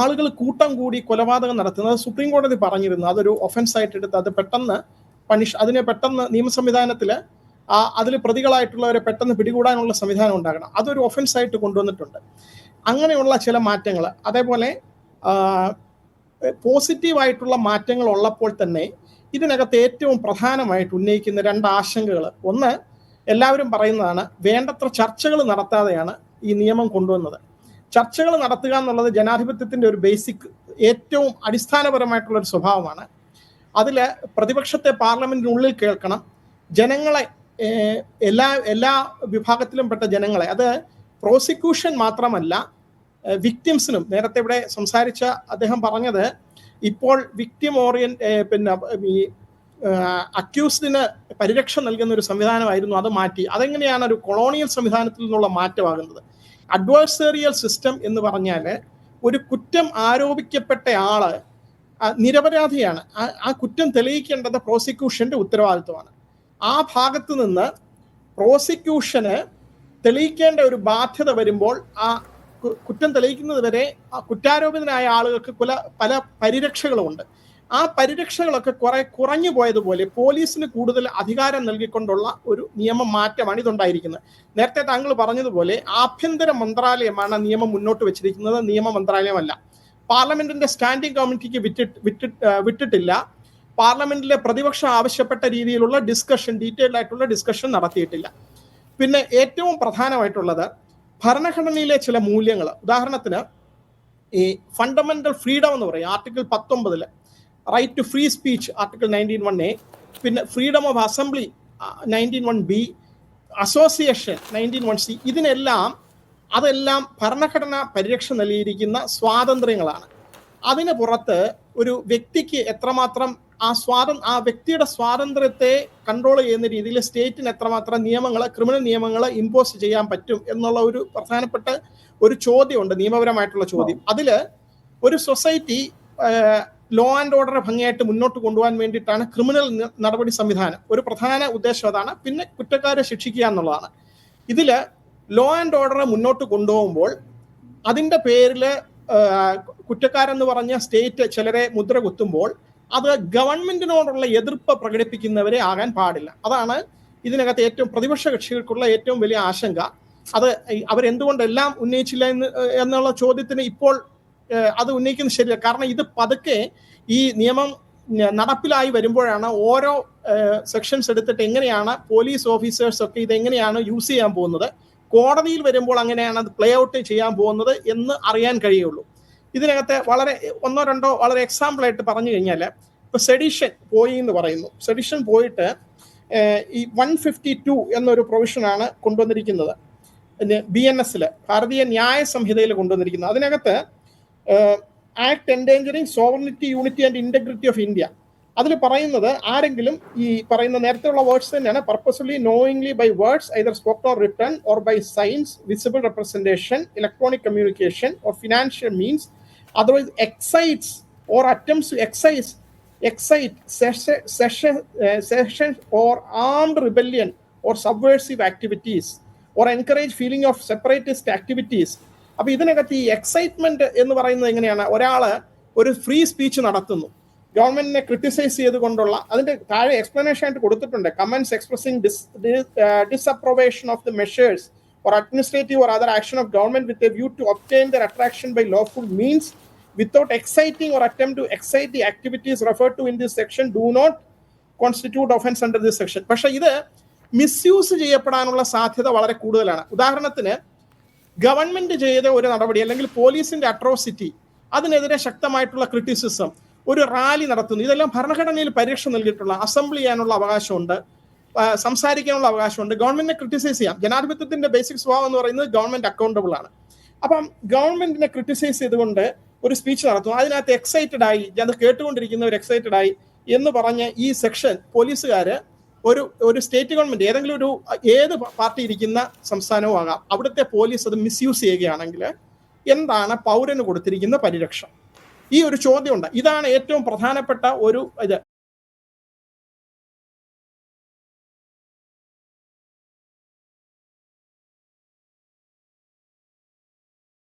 ആളുകൾ കൂട്ടം കൂടി കൊലപാതകം നടത്തുന്നത് സുപ്രീം കോടതി പറഞ്ഞിരുന്നു. അതൊരു ഒഫൻസ് ആയിട്ട് എടുത്ത് അത് പെട്ടെന്ന് പണിഷ് അതിനെ പെട്ടെന്ന് നിയമ സംവിധാനത്തിൽ ആ അതിൽ പ്രതികളായിട്ടുള്ളവരെ പെട്ടെന്ന് പിടികൂടാനുള്ള സംവിധാനം ഉണ്ടാകണം. അതൊരു ഒഫൻസ് ആയിട്ട് കൊണ്ടുവന്നിട്ടുണ്ട്. അങ്ങനെയുള്ള ചില മാറ്റങ്ങൾ അതേപോലെ പോസിറ്റീവായിട്ടുള്ള മാറ്റങ്ങൾ ഉള്ളപ്പോൾ തന്നെ ഇതിനകത്ത് ഏറ്റവും പ്രധാനമായിട്ട് ഉന്നയിക്കുന്ന രണ്ട് ആശങ്കകൾ. ഒന്ന് എല്ലാവരും പറയുന്നതാണ് വേണ്ടത്ര ചർച്ചകൾ നടത്താതെയാണ് ഈ നിയമം കൊണ്ടുവന്നത്. ചർച്ചകൾ നടത്തുക എന്നുള്ളത് ജനാധിപത്യത്തിന്റെ ഒരു ബേസിക് ഏറ്റവും അടിസ്ഥാനപരമായിട്ടുള്ള ഒരു സ്വഭാവമാണ്. അതിൽ പ്രതിപക്ഷത്തെ പാർലമെന്റിനുള്ളിൽ കേൾക്കണം. ജനങ്ങളെ എല്ലാ എല്ലാ വിഭാഗത്തിലും പെട്ട ജനങ്ങളെ അത് പ്രോസിക്യൂഷൻ മാത്രമല്ല വിക്ടിംസിനും നേരത്തെ ഇവിടെ സംസാരിച്ച അദ്ദേഹം പറഞ്ഞത് ഇപ്പോൾ വിക്ടിം ഓറിയൻ പിന്നെ ഈ അക്യൂസ്ഡിന് പരിരക്ഷ നൽകുന്ന ഒരു സംവിധാനമായിരുന്നു അത് മാറ്റി. അതെങ്ങനെയാണ് ഒരു കൊളോണിയൽ സംവിധാനത്തിൽ നിന്നുള്ള മാറ്റമാകുന്നത്? അഡ്വേഴ്സറിയൽ സിസ്റ്റം എന്ന് പറഞ്ഞാൽ ഒരു കുറ്റം ആരോപിക്കപ്പെട്ട ആൾ നിരപരാധിയാണ്. ആ- കുറ്റം തെളിയിക്കേണ്ടത് പ്രോസിക്യൂഷന്റെ ഉത്തരവാദിത്വമാണ്. ആ ഭാഗത്ത് നിന്ന് പ്രോസിക്യൂഷന് തെളിയിക്കേണ്ട ഒരു ബാധ്യത വരുമ്പോൾ ആ കുറ്റം തെളിയിക്കുന്നത് വരെ ആ കുറ്റാരോപിതനായ ആളുകൾക്ക് കുല പല പരിരക്ഷകളുമുണ്ട്. ആ പരിരക്ഷകളൊക്കെ കുറെ കുറഞ്ഞു പോയതുപോലെ പോലീസിന് കൂടുതൽ അധികാരം നൽകിക്കൊണ്ടുള്ള ഒരു നിയമ മാറ്റമാണ് ഇതുണ്ടായിരിക്കുന്നത്. നേരത്തെ താങ്കൾ പറഞ്ഞതുപോലെ ആഭ്യന്തര മന്ത്രാലയമാണ് നിയമം മുന്നോട്ട് വെച്ചിരിക്കുന്നത്. നിയമ മന്ത്രാലയമല്ല. പാർലമെന്റിന്റെ സ്റ്റാൻഡിംഗ് കമ്മിറ്റിക്ക് വിറ്റിട്ട് വിട്ടിട്ട് വിട്ടിട്ടില്ല. പാർലമെന്റിലെ പ്രതിപക്ഷം ആവശ്യപ്പെട്ട രീതിയിലുള്ള ഡിസ്കഷൻ ഡീറ്റെയിൽഡ് ആയിട്ടുള്ള ഡിസ്കഷൻ നടത്തിയിട്ടില്ല. പിന്നെ ഏറ്റവും പ്രധാനമായിട്ടുള്ളത് ഭരണഘടനയിലെ ചില മൂല്യങ്ങൾ ഉദാഹരണത്തിന് ഈ ഫണ്ടമെന്റൽ ഫ്രീഡം എന്ന് പറയും. ആർട്ടിക്കിൾ പത്തൊമ്പതിൽ right to free speech article nineteen one A പിന്നെ freedom of assembly nineteen one B association nineteen one C ഇതിനെല്ലാം അതെല്ലാം ഭരണഘടന പരിരക്ഷ നൽകിയിരിക്കുന്ന സ്വാതന്ത്ര്യങ്ങളാണ്. അതിന് പുറത്ത് ഒരു വ്യക്തിക്ക് എത്രമാത്രം ആ സ്വാതം ആ വ്യക്തിയുടെ സ്വാതന്ത്ര്യത്തെ കൺട്രോൾ ചെയ്യുന്ന രീതിയിൽ സ്റ്റേറ്റിന് എത്രമാത്രം നിയമങ്ങൾ ക്രിമിനൽ നിയമങ്ങൾ ഇമ്പോസ് ചെയ്യാൻ പറ്റും എന്നുള്ള ഒരു പ്രധാനപ്പെട്ട ഒരു ചോദ്യമുണ്ട് നിയമപരമായിട്ടുള്ള ചോദ്യം. അതിൽ ഒരു സൊസൈറ്റി ലോ ആൻഡ് ഓർഡർ ഭംഗിയായിട്ട് മുന്നോട്ട് കൊണ്ടുപോകാൻ വേണ്ടിയിട്ടാണ് ക്രിമിനൽ നടപടി സംവിധാനം. ഒരു പ്രധാന ഉദ്ദേശം അതാണ് പിന്നെ കുറ്റക്കാരെ ശിക്ഷിക്കുക എന്നുള്ളതാണ്. ഇതിൽ ലോ ആൻഡ് ഓർഡർ മുന്നോട്ട് കൊണ്ടുപോകുമ്പോൾ അതിന്റെ പേരിൽ കുറ്റക്കാരെന്ന് പറഞ്ഞ സ്റ്റേറ്റ് ചിലരെ മുദ്ര കുത്തുമ്പോൾ അത് ഗവൺമെന്റിനോടുള്ള എതിർപ്പ് പ്രകടിപ്പിക്കുന്നവരെ ആകാൻ പാടില്ല. അതാണ് ഇതിനകത്ത് ഏറ്റവും പ്രതിപക്ഷ കക്ഷികൾക്കുള്ള ഏറ്റവും വലിയ ആശങ്ക. അത് അവരെന്തുകൊണ്ടെല്ലാം ഉന്നയിച്ചില്ല എന്ന് എന്നുള്ള ചോദ്യത്തിന് ഇപ്പോൾ അത് ഉന്നയിക്കുന്നത് ശരിയല്ല. കാരണം ഇത് പതുക്കെ ഈ നിയമം നടപ്പിലായി വരുമ്പോഴാണ് ഓരോ സെക്ഷൻസ് എടുത്തിട്ട് എങ്ങനെയാണ് പോലീസ് ഓഫീസേഴ്സ് ഒക്കെ ഇത് എങ്ങനെയാണ് യൂസ് ചെയ്യാൻ പോകുന്നത്. കോടതിയിൽ വരുമ്പോൾ അങ്ങനെയാണ് അത് പ്ലേ ഔട്ട് ചെയ്യാൻ പോകുന്നത് എന്ന് അറിയാൻ കഴിയുള്ളൂ. ഇതിനകത്ത് വളരെ ഒന്നോ രണ്ടോ വളരെ എക്സാമ്പിൾ ആയിട്ട് പറഞ്ഞു കഴിഞ്ഞാൽ ഇപ്പൊ സെഡിഷൻ പോയി എന്ന് പറയുന്നു. സെഡിഷൻ പോയിട്ട് ഈ വൺ ഫിഫ്റ്റി ടു എന്നൊരു പ്രൊവിഷനാണ് കൊണ്ടുവന്നിരിക്കുന്നത്. ബി എൻ എസിൽ ഭാരതീയ ന്യായ സംഹിതയിൽ കൊണ്ടുവന്നിരിക്കുന്നത്. അതിനകത്ത് act endangering sovereignty unity and integrity of India അതിൽ പറയുന്നത് ആരെങ്കിലും ഈ പറയുന്ന നേരത്തെയുള്ള വേർഡ്സ് തന്നെയാണ് purposefully knowingly by words either spoken or written or by signs visible representation electronic communication or financial means otherwise excites or attempts to excise excite secession or armed rebellion or subversive activities or encourage feeling of separatist activities അപ്പൊ ഇതിനകത്ത് ഈ excitement എന്ന് പറയുന്നത് എങ്ങനെയാണ്? ഒരാൾ ഒരു free speech നടത്തുന്നു. ഗവൺമെന്റിനെ ക്രിട്ടിസൈസ് ചെയ്തുകൊണ്ടുള്ള അതിന്റെ താഴെ എക്സ്പ്ലനേഷൻ ആയിട്ട് കൊടുത്തിട്ടുണ്ട്. Comments expressing disapprobation of the measures or administrative or other action of government with a view to obtain their attraction by lawful means without exciting or attempt to excite the activities refer to in this section do not constitute offence under this section പക്ഷേ ഇത് misuse ചെയ്യപ്പെടാനുള്ള സാധ്യത വളരെ കൂടുതലാണ്. ഉദാഹരണത്തിന് government ചെയ്ത ഒരു നടപടി അല്ലെങ്കിൽ പോലീസിന്റെ അട്രോസിറ്റി അതിനെതിരെ ശക്തമായിട്ടുള്ള ക്രിറ്റിസിസം ഒരു റാലി നടത്തുന്നു. ഇതെല്ലാം ഭരണഘടനയിൽ പരിരക്ഷ നൽകിയിട്ടുള്ള അസംബ്ലി ചെയ്യാനുള്ള അവകാശമുണ്ട്. സംസാരിക്കാനുള്ള അവകാശമുണ്ട്. ഗവൺമെന്റിനെ ക്രിറ്റിസൈസ് ചെയ്യാം. ജനാധിപത്യത്തിന്റെ ബേസിക് സ്വഭാവം എന്ന് പറയുന്നത് ഗവൺമെന്റ് അക്കൗണ്ടബിൾ ആണ്. അപ്പം ഗവൺമെന്റിനെ ക്രിറ്റിസൈസ് ചെയ്തുകൊണ്ട് ഒരു സ്പീച്ച് നടത്തും അതിനകത്ത് എക്സൈറ്റഡ് ആയി അത് കേട്ടുകൊണ്ടിരിക്കുന്നവർ എക്സൈറ്റഡ് ആയി എന്ന് പറഞ്ഞ ഈ സെക്ഷൻ പോലീസുകാര് ഒരു ഒരു സ്റ്റേറ്റ് ഗവൺമെന്റ് ഏതെങ്കിലും ഒരു ഏത് പാർട്ടി ഇരിക്കുന്ന സംസ്ഥാനവും ആകാം. അവിടുത്തെ പോലീസ് അത് മിസ്യൂസ് ചെയ്യുകയാണെങ്കിൽ എന്താണ് പൗരന് കൊടുത്തിരിക്കുന്ന പരിരക്ഷ? ഈ ഒരു ചോദ്യമുണ്ട് ഇതാണ് ഏറ്റവും പ്രധാനപ്പെട്ട ഒരു ഇത്.